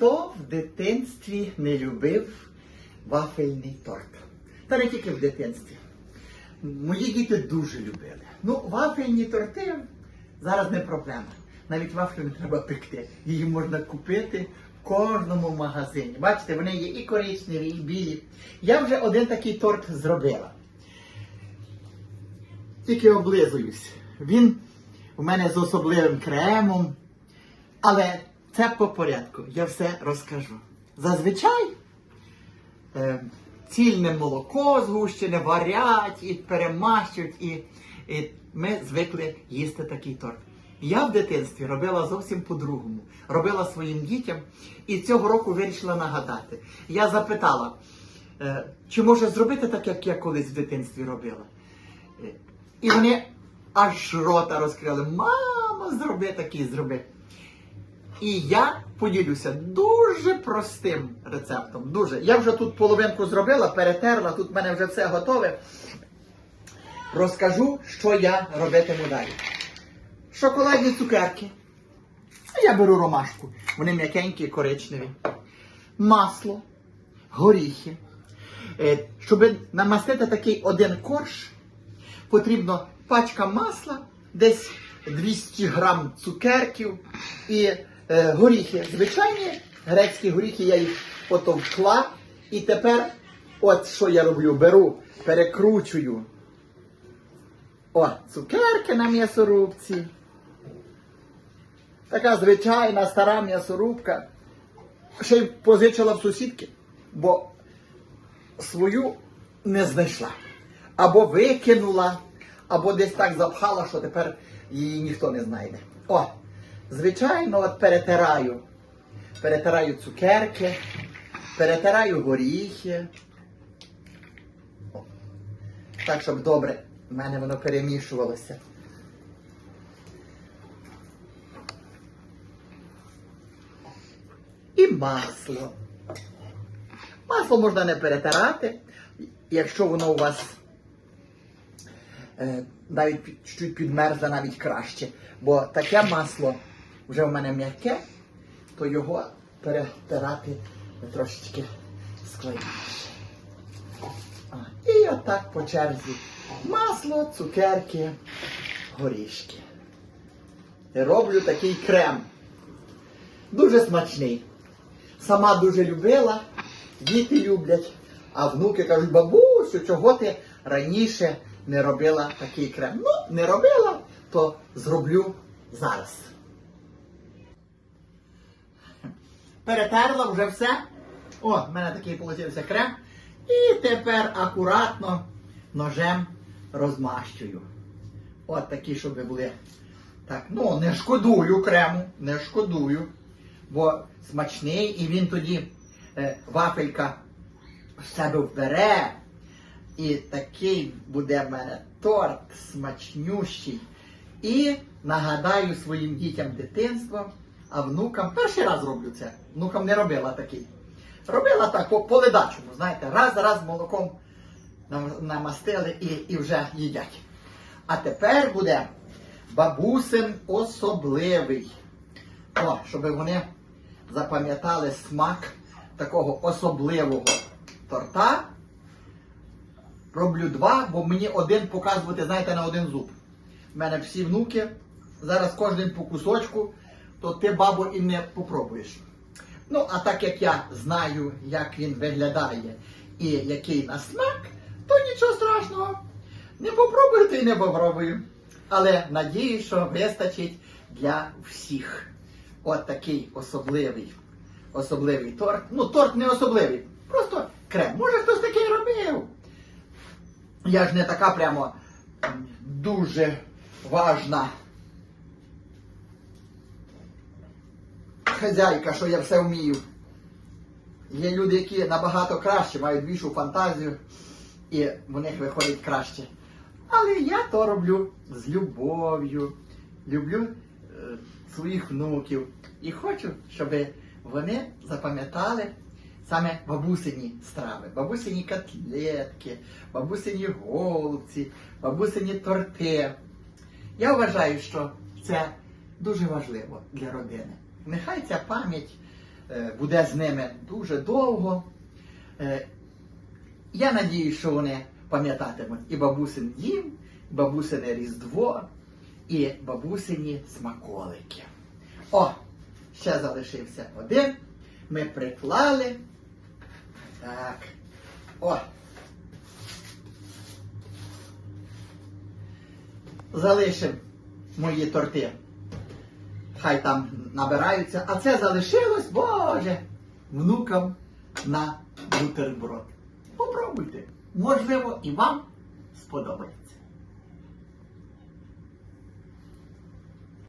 Хто в дитинстві не любив вафельний торт? Та не тільки в дитинстві. Мої діти дуже любили. Ну, вафельні торти зараз не проблема. Навіть вафлю не треба пекти. Її можна купити в кожному магазині. Бачите, вони є і коричневі, і білі. Я вже один такий торт зробила. Тільки облизуюсь. Він у мене з особливим кремом. Але це по порядку. Я все розкажу. Зазвичай е, цільне молоко згущене варять і перемащують, і, і ми звикли їсти такий торт. Я в дитинстві робила зовсім по-другому. Робила своїм дітям і цього року вирішила нагадати. Я запитала, е, чи може зробити так, як я колись в дитинстві робила. Е, І вони аж рота розкрили. Мамо, зроби такий, зроби. І я поділюся дуже простим рецептом. Дуже. Я вже тут половинку зробила, перетерла, тут в мене вже все готове. Розкажу, що я робитиму далі. Шоколадні цукерки. Я беру ромашку. Вони м'якенькі, коричневі. Масло, горіхи. Е, Щоб намастити такий один корж, потрібно пачка масла, десь 200 грам цукерків і горіхи. Звичайні грецькі горіхи я їх потовкла. І тепер, от що я роблю, беру, перекручую. О, цукерки на м'ясорубці. Така звичайна стара м'ясорубка. Ще й позичила в сусідки, бо свою не знайшла. Або викинула, або десь так запхала, що тепер її ніхто не знайде. О, звичайно, от перетираю. Перетираю цукерки, перетираю горіхи. Так, щоб добре в мене воно перемішувалося. І масло. Масло можна не перетирати, якщо воно у вас е, навіть чуть підмерзле, навіть краще. Бо таке масло вже в мене м'яке, то його перетирати трошечки складніше. І отак по черзі. Масло, цукерки, горішки. І роблю такий крем. Дуже смачний. Сама дуже любила, діти люблять, а внуки кажуть, бабусю, чого ти раніше не робила такий крем? Ну, не робила, то зроблю зараз. Перетерла вже все. О, в мене такий получився крем. І тепер акуратно ножем розмащую. От такі, щоб були. Так, ну не шкодую крему, не шкодую, бо смачний і він тоді е, вафелька в себе вбере. І такий буде в мене торт смачнющий. І нагадаю своїм дітям дитинство, а внукам перший раз роблю це. Внукам не робила такий. Робила так по, ледачому, знаєте, раз раз молоком намастили і, і вже їдять. А тепер буде бабусин особливий. О, щоб вони запам'ятали смак такого особливого торта. Роблю два, бо мені один показувати, знаєте, на один зуб. У мене всі внуки, зараз кожен по кусочку, то ти, бабо, і не попробуєш. Ну, а так як я знаю, як він виглядає і який на смак, то нічого страшного. Не попробую, то й не попробую. Але надію, що вистачить для всіх. От такий особливий, особливий торт. Ну, торт не особливий, просто крем. Може хтось такий робив. Я ж не така прямо дуже важна хазяйка, що я все вмію. Є люди, які набагато краще, мають більшу фантазію, і в них виходить краще. Але я то роблю з любов'ю, люблю е, своїх внуків і хочу, щоб вони запам'ятали саме бабусині страви, бабусині котлетки, бабусині голубці, бабусині торти. Я вважаю, що це дуже важливо для родини. Нехай ця пам'ять е, буде з ними дуже довго. Е, Я надію, що вони пам'ятатимуть і бабусин дім, і бабусине Різдво, і бабусині смаколики. О, ще залишився один. Ми приклали. Так. О. Залишимо мої торти. Хай там набираються. А це залишилось, Боже, внукам на бутерброд. Попробуйте. Можливо, і вам сподобається.